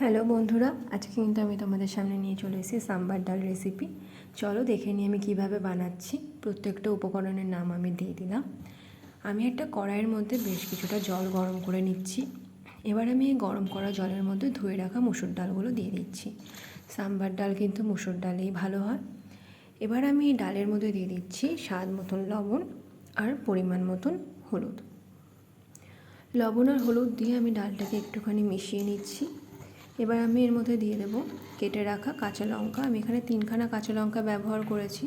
Hello বন্ধুরা, আজকে কিন্তু আমি তোমাদের সামনে নিয়ে চলে এসেছি সাম্বার ডাল রেসিপি চলো দেখে নিই আমি কীভাবে বানাচ্ছি। প্রত্যেকটা উপকরণের নাম আমি দিয়ে দিলাম। আমি একটা কড়াইয়ের মধ্যে বেশ কিছুটা জল গরম করে নিচ্ছি। এবার আমি এই গরম করা জলের মধ্যে ধুয়ে রাখা মুসুর ডালগুলো দিয়ে দিচ্ছি। সাম্বার ডাল কিন্তু মুসুর ডালেই ভালো হয়। এবার আমি এই ডালের মধ্যে দিয়ে দিচ্ছি স্বাদ মতন লবণ আর পরিমাণ মতন হলুদ। লবণ আর হলুদ দিয়ে আমি ডালটাকে একটুখানি মিশিয়ে নিচ্ছি। এবার আমি এর মধ্যে দিয়ে দেবো কেটে রাখা কাঁচা লঙ্কা। আমি এখানে তিনখানা কাঁচা লঙ্কা ব্যবহার করেছি।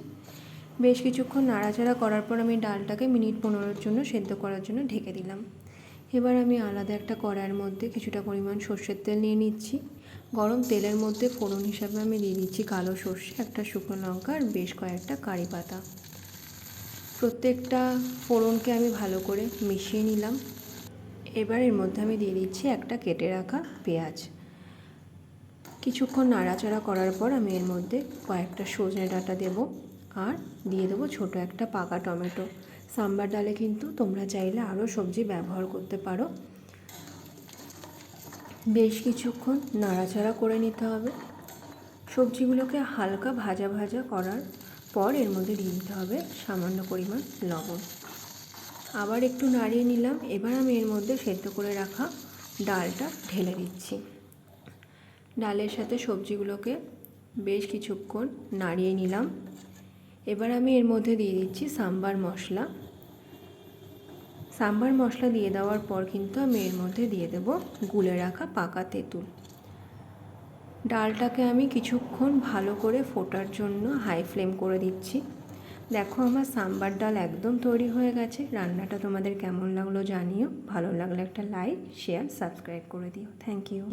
বেশ কিছুক্ষণ নাড়াচাড়া করার পর আমি ডালটাকে মিনিট পনেরোর জন্য সেদ্ধ করার জন্য ঢেকে দিলাম। এবার আমি আলাদা একটা কড়াইয়ের মধ্যে কিছুটা পরিমাণ সর্ষের তেল নিয়ে নিচ্ছি। গরম তেলের মধ্যে ফোড়ন হিসাবে আমি দিয়ে দিচ্ছি কালো সর্ষে, একটা শুকনো লঙ্কা আর বেশ কয়েকটা কারি পাতা। প্রত্যেকটা ফোড়নকে আমি ভালো করে মিশিয়ে নিলাম। এবার এর মধ্যে আমি দিয়ে দিচ্ছি একটা কেটে রাখা পেঁয়াজ। কিছুক্ষণ নাড়াচাড়া করার পর আমি এর মধ্যে কয়েকটা সজনে ডাঁটা দেব আর দিয়ে দেবো ছোট একটা পাকা টমেটো। সাম্বার ডালে কিন্তু তোমরা চাইলে আরও সবজি ব্যবহার করতে পারো। বেশ কিছুক্ষণ নাড়াচাড়া করে নিতে হবে। সবজিগুলোকে হালকা ভাজা ভাজা করার পর এর মধ্যে দিয়ে দিতে হবে সামান্য পরিমাণ লবণ। আবার একটু নাড়িয়ে নিলাম। এবার আমি এর মধ্যে সেদ্ধ করে রাখা ডালটা ঢেলে দিচ্ছি। ডালের সাথে সবজিগুলোকে বেশ কিছুক্ষণ নাড়িয়ে নিলাম। এবার আমি এর মধ্যে দিয়ে দিচ্ছি সাম্বার মশলা। সাম্বার মশলা দিয়ে দেওয়ার পর কিন্তু আমি এর মধ্যে দিয়ে দেব গুলে রাখা পাকা তেঁতুল। ডালটাকে আমি কিছুক্ষণ ভালো করে ফোটার জন্য হাই ফ্লেম করে দিচ্ছি। দেখো আমার সাম্বার ডাল একদম তৈরি হয়ে গেছে। রান্নাটা তোমাদের কেমন লাগল জানিও। ভালো লাগলে একটা লাইক, শেয়ার, সাবস্ক্রাইব করে দিও। Thank you